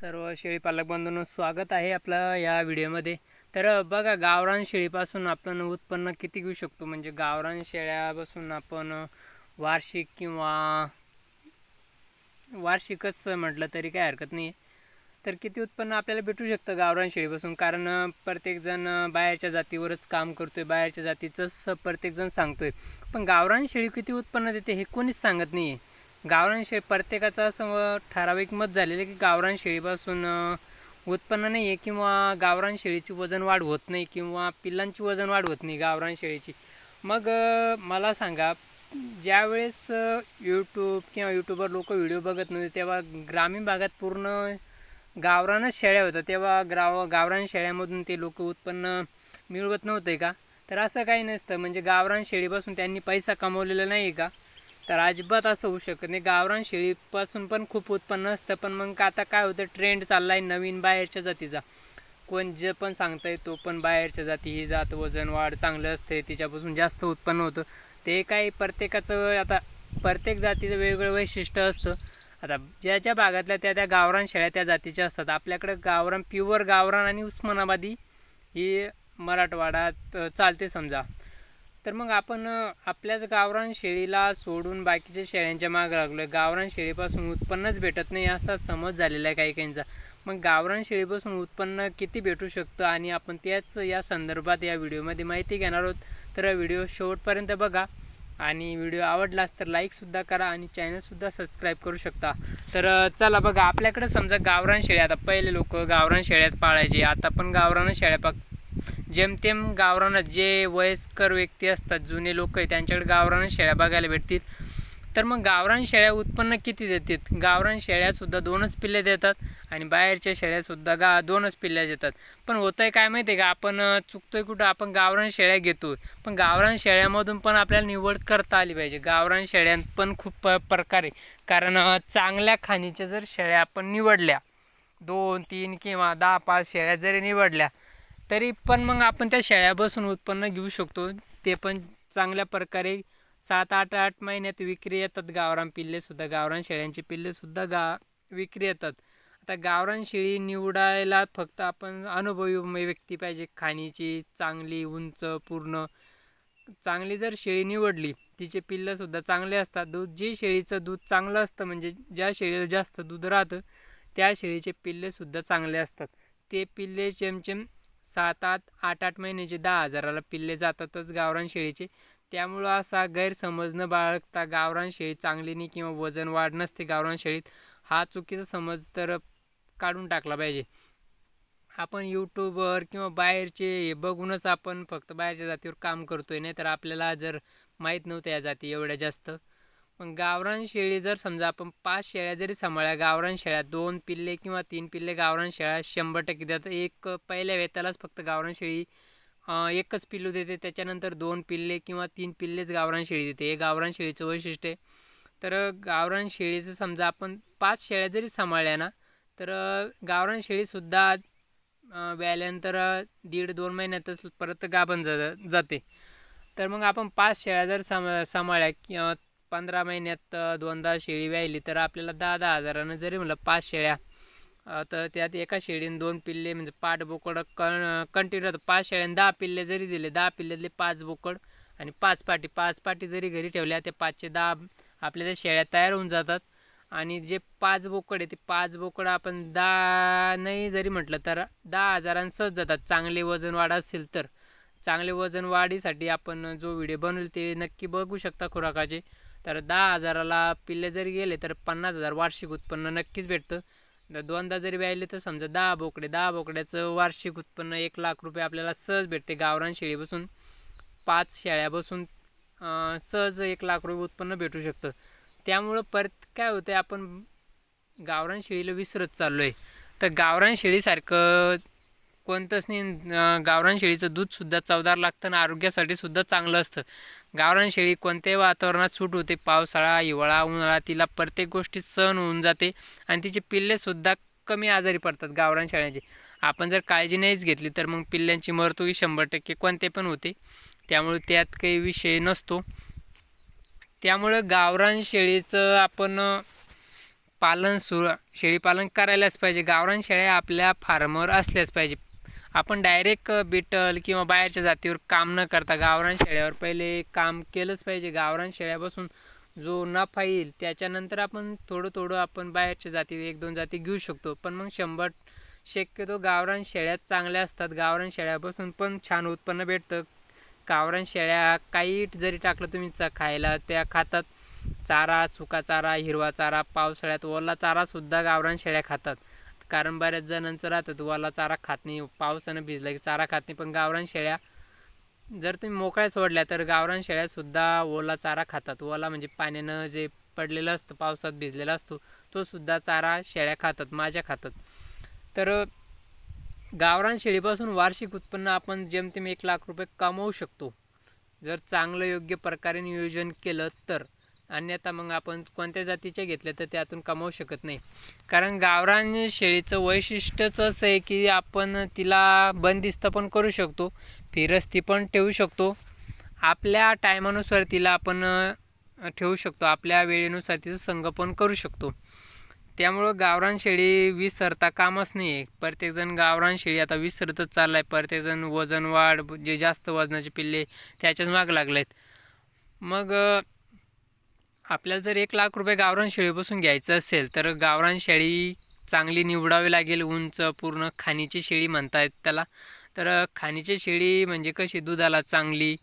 सर्व शेळी पालक बंधूंनो स्वागत आहे आपलं या व्हिडिओमध्ये. तर बघा गावरान शेळीपासून आपण उत्पन्न किती घेऊ शकतो? म्हणजे गावरान शेळ्यापासून आपण वार्षिक किंवा वार्षिकच म्हटलं तरी काय हरकत नाही तर किती उत्पन्न आपल्याला भेटू शकतं गावरान शेळीपासून? कारण प्रत्येकजण बाहेरच्या जातीवरच काम करतोय बाहेरच्या जातीचंच प्रत्येकजण सांगतोय. पण गावरान शेळी किती उत्पन्न देते हे कोणीच सांगत नाही आहे गावरान शेळी प्रत्येकाचं असं ठराविक मत झालेलं आहे की गावरान शेळीपासून उत्पन्न नाही आहे किंवा गावरान शेळीची वजन वाढ होत नाही किंवा पिल्लांची वजन वाढ होत नाही गावरान शेळीची. मग मला सांगा ज्यावेळेस यूट्यूब किंवा यूट्यूबवर लोक व्हिडिओ बघत नव्हते तेव्हा ग्रामीण भागात पूर्ण गावरानच शेळ्या होत्या. तेव्हा ग्राव गावरान शेळ्यामधून ते लोक उत्पन्न मिळवत नव्हते का? तर असं काही नसतं. म्हणजे गावरान शेळीपासून त्यांनी पैसा कमवलेला नाही का? तर अजिबात असं होऊ शकत नाही. गावरान शेळीपासून पण खूप उत्पन्न असतं पण मग आता काय होतं ट्रेंड चालला आहे नवीन बाहेरच्या जातीचा. कोण जे पण सांगताय तो पण बाहेरच्या जाती ही जात वजन वाढ चांगलं असते तिच्यापासून जास्त उत्पन्न होतं. ते काही प्रत्येकाचं आता प्रत्येक जातीचं वेगवेगळं वैशिष्ट्य असतं. आता ज्या ज्या भागातल्या त्या त्या गावरान शेळ्या त्या जातीच्या असतात. आपल्याकडं गावरान प्युअर गावरान आणि उस्मानाबादी ही मराठवाड्यात चालते समजा. तर मग आपण आपल्याच गावरान शेळीला सोडून बाकीच्या शेळ्यांच्या मागे लागलो आहे गावरान शेळीपासून उत्पन्नच भेटत नाही असा समज झालेला आहे काही काहींचा. मग गावरान शेळीपासून उत्पन्न किती भेटू शकतं? आणि आपण त्याच या संदर्भात या व्हिडिओमध्ये माहिती घेणार आहोत. तर व्हिडिओ शेवटपर्यंत बघा. आणि व्हिडिओ आवडलास तर लाईकसुद्धा करा आणि चॅनलसुद्धा सबस्क्राईब करू शकता. तर चला बघा. आपल्याकडे समजा गावरान शेळ्या. आता पहिले लोक गावरान शेळ्याच पाळायचे. आता पण गावरान शेळ्या पाक जेमतेम गावरानं जे वयस्कर व्यक्ती असतात जुने लोक आहे त्यांच्याकडे गावरान शेळ्या बघायला भेटतील. तर मग गावरान शेळ्या उत्पन्न किती देतात? गावरान शेळ्यासुद्धा दोनच पिल्ले देतात आणि बाहेरच्या शेळ्यासुद्धा गा दोनच पिल्ल्या देतात. पण होतं आहे काय माहिती आहे का? आपण चुकतोय कुठं आपण गावरान शेळ्या घेतो पण गावरान शेळ्यामधून पण आपल्याला निवड करता आली पाहिजे. गावरान शेळ्यात पण खूप प्रकार आहे. कारण चांगल्या खाणीच्या जर शेळ्या आपण निवडल्या दोन तीन किंवा दहा पाच शेळ्या जरी निवडल्या तरी पण मग आपण त्या शेळ्या बसून उत्पन्न घेऊ शकतो. ते पण चांगल्या प्रकारे सात आठ आठ महिन्यात विक्री येतात. गावरान पिल्लेसुद्धा गावरान शेळ्यांचे पिल्लेसुद्धा गा विक्री येतात. आता गावरान शेळी निवडायला फक्त आपण अनुभवी व्यक्ती पाहिजे. खाणीची चांगली उंच पूर्ण. चांगली जर शेळी निवडली तिचे पिल्लंसुद्धा चांगले असतात. दूध जे शेळीचं दूध चांगलं असतं म्हणजे ज्या शेळीला जास्त दूध राहतं त्या शेळीचे पिल्लेसुद्धा चांगले असतात. ते पिल्ले चमचम सात आठ आठ आठ महिन्याचे दहा हजाराला पिल्ले जातातच गावरान शेळीचे. त्यामुळं असा गैरसमज न बाळगता गावरान शेळी चांगली नाही किंवा वजन वाढ नसते गावरान शेळीत हा चुकीचा समज तर काढून टाकला पाहिजे. आपण यूट्यूबवर किंवा बाहेरचे हे बघूनच आपण फक्त बाहेरच्या जातीवर काम करतो आहे नाही तर आपल्याला जर माहीत नव्हतं या जाती एवढ्या जास्त. मग गावरान शेळी जर समजा आपण पाच शेळ्या जरी सांभाळल्या गावरान शेळ्या दोन पिल्ले किंवा तीन पिल्ले गावरान शेळ्या शंभर टक्के देतात. एक पहिल्या वेतालाच फक्त गावरान शेळी एकच पिल्लू देते. त्याच्यानंतर दोन पिल्ले किंवा तीन पिल्लेच गावरान शेळी देते. हे गावरान शेळीचं वैशिष्ट्य आहे. तर गावरान शेळीचं समजा आपण पाच शेळ्या जरी सांभाळल्या ना तर गावरान शेळीसुद्धा व्याल्यानंतर दीड दोन महिन्यातच परत गाभण जाते तर मग आपण पाच शेळ्या जर सांभाळ्या सांभाळल्या पंधरा महिन्यात दोनदा शेळी व्यायली तर आपल्याला दहा दहा हजारानं जरी म्हणलं पाच शेळ्या तर त्यात एका शेळीने दोन पिल्ले म्हणजे पाठ बोकड कण कंटिन्यू पाच शेळ्याने दहा पिल्ले जरी दिले दहा पिल्ल्यातले पाच बोकड आणि पाच पाटी. पाच पाटी जरी घरी ठेवल्या ते पाचशे दहा आपल्या त्या शेळ्या तयार होऊन जातात. आणि जे पाच बोकड आहे ते पाच बोकड आपण दहा नाही जरी म्हटलं तर दहा हजारांसच जातात. चांगले वजन वाढ असेल तर. चांगले वजन वाढीसाठी आपण जो व्हिडिओ बनवले ते नक्की बघू शकता खुराकाचे. तर दहा हजाराला पिल्ले जरी गेले तर पन्नास हजार वार्षिक उत्पन्न नक्कीच भेटतं. दोनदा जरी व्यायले तर समजा दहा बोकडे दहा बोकड्याचं वार्षिक उत्पन्न एक लाख रुपये आपल्याला सहज भेटते गावरान शेळी बसून पाच शेळ्या बसून सहज एक लाख रुपये उत्पन्न भेटू शकतं. त्यामुळं परत काय होतं आपण गावरान शेळीला विसरत चाललो आहे तर गावरान शेळीसारखं कोणतंच नाही. गावरान शेळीचं दूधसुद्धा चवदार लागतं आणि आरोग्यासाठी सुद्धा चांगलं असतं. गावरान शेळी कोणत्याही वातावरणात सूट होते. पावसाळा हिवाळा उन्हाळा तिला प्रत्येक गोष्टी सण होऊन जाते आणि तिचे पिल्लेसुद्धा कमी आजारी पडतात गावरान शेळ्यांचे. आपण जर काळजी नाहीच घेतली तर मग पिल्ल्यांची मृत्यू शंभर टक्के कोणते पण होते. त्यामुळे त्यात काही विषय नसतो. त्यामुळं गावरान शेळीचं आपण पालन सुरू शेळीपालन करायलाच पाहिजे. गावरान शेळ्या आपल्या फार्मवर असल्याच पाहिजे. आपण डायरेक्ट बिटल किंवा बाहेरच्या जातीवर काम न करता गावरान शेळ्यावर पहिले काम केलंच पाहिजे. गावरान शेळ्यापासून जो नफा येईल त्याच्यानंतर आपण थोडं थोडं आपण बाहेरच्या जाती एक दोन जाती घेऊ शकतो. पण मग शंभर शक्यतो गावरान शेळ्यात चांगल्या असतात. गावरान शेळ्यापासून पण छान उत्पन्न भेटतं. गावरान शेळ्या काही जरी टाकलं तुम्ही चा खायला त्या खातात चारा सुका चारा हिरवा चारा पावसाळ्यात ओला चारासुद्धा गावरान शेळ्या खातात. कारण बऱ्याच जणांचं राहतं ओला चारा खात नाही पावसानं भिजलं की चारा खात नाही. पण गावरान शेळ्या जर तुम्ही मोकळ्या सोडल्या तर गावरान शेळ्यासुद्धा ओला चारा खातात. ओला म्हणजे पाण्यानं जे पडलेलं असतं पावसात भिजलेला असतो तो सुद्धा चारा शेळ्या खातात माझ्या खातात. तर गावरान शेळीपासून वार्षिक उत्पन्न आपण जेमतेम एक लाख रुपये कमवू शकतो. जर चांगलं योग्य प्रकारे नियोजन केलं तर. अन्यथा मग आपण कोणत्या जातीच्या घेतल्या तर त्यातून कमावू शकत नाही. कारण गावरान शेळीचं वैशिष्ट्यच असं आहे की आपण तिला बंदिस्त पण करू शकतो फिरस्ती पण ठेवू शकतो. आपल्या टायमानुसार तिला आपण ठेवू शकतो. आपल्या वेळेनुसार तिचं संगोपन करू शकतो. त्यामुळं गावरान शेळी विसरता कामच नाही आहे. प्रत्येकजण गावरान शेळी आता विसरतच चालला आहे प्रत्येकजण वजन वाढ जे जास्त वजनाचे पिल्ले त्याच्याच माग लागले आहेत मग आपल्याला जर एक लाख रुपये गावरान शेळीपासून घ्यायचं असेल तर गावरान शेळी चांगली निवडावी लागेल उंच पूर्ण खाणीची शेळी म्हणतायत त्याला. तर खाणीची शेळी म्हणजे कशी? दुधाला चांगली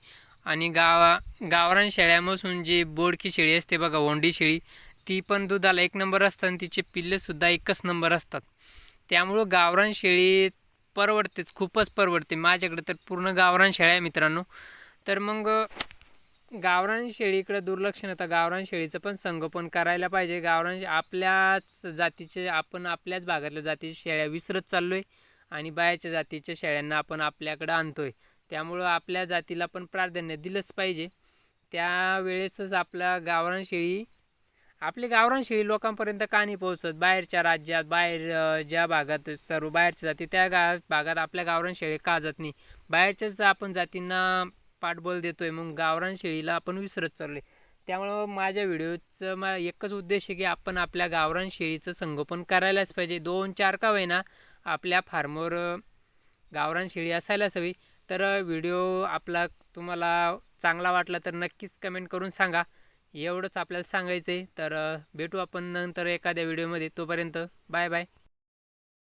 आणि गावा गावरान शेळ्यापासून जी बोडकी शेळी असते बघा ओंडी शेळी ती पण दुधाला एक नंबर असतात आणि तिचे पिल्लेसुद्धा एकच नंबर असतात. त्यामुळं गावरान शेळी परवडतेच खूपच परवडते. माझ्याकडे तर पूर्ण गावरान शेळ्या मित्रांनो. तर मग गावरान शेळीकडे दुर्लक्ष न तर गावरान शेळीचं पण संगोपन करायला पाहिजे. गावरान आपल्याच जातीचे आपण आपल्याच भागातल्या जातीच्या शेळ्या विसरत चाललो आहे आणि बाहेरच्या जातीच्या शेळ्यांना आपण आपल्याकडं आणतो आहे त्यामुळं आपल्या जातीला पण प्राधान्य दिलंच पाहिजे. त्यावेळेसच आपला गावरान शेळी आपली गावरान शेळी लोकांपर्यंत का नाही पोहोचत? बाहेरच्या राज्यात बाहेर ज्या भागात सर्व बाहेरच्या जाती त्या गा भागात आपल्या गावरान शेळी का जात नाही? बाहेरच्याच आपण जातींना पाठबळ देतोय. मग गावरान शेळीला आपण विसरत चाललोय. त्यामुळं माझ्या व्हिडिओचं मा एकच उद्देश आहे की आपण आपल्या गावरान शेळीचं संगोपन करायलाच पाहिजे. दोन चार का होईना आपल्या फार्मवर गावरान शेळी असायलाच हवी. तर व्हिडिओ आपला तुम्हाला चांगला वाटला तर नक्कीच कमेंट करून सांगा. एवढंच आपल्याला सांगायचं आहे तर भेटू आपण नंतर एखाद्या व्हिडिओमध्ये. तोपर्यंत बाय बाय.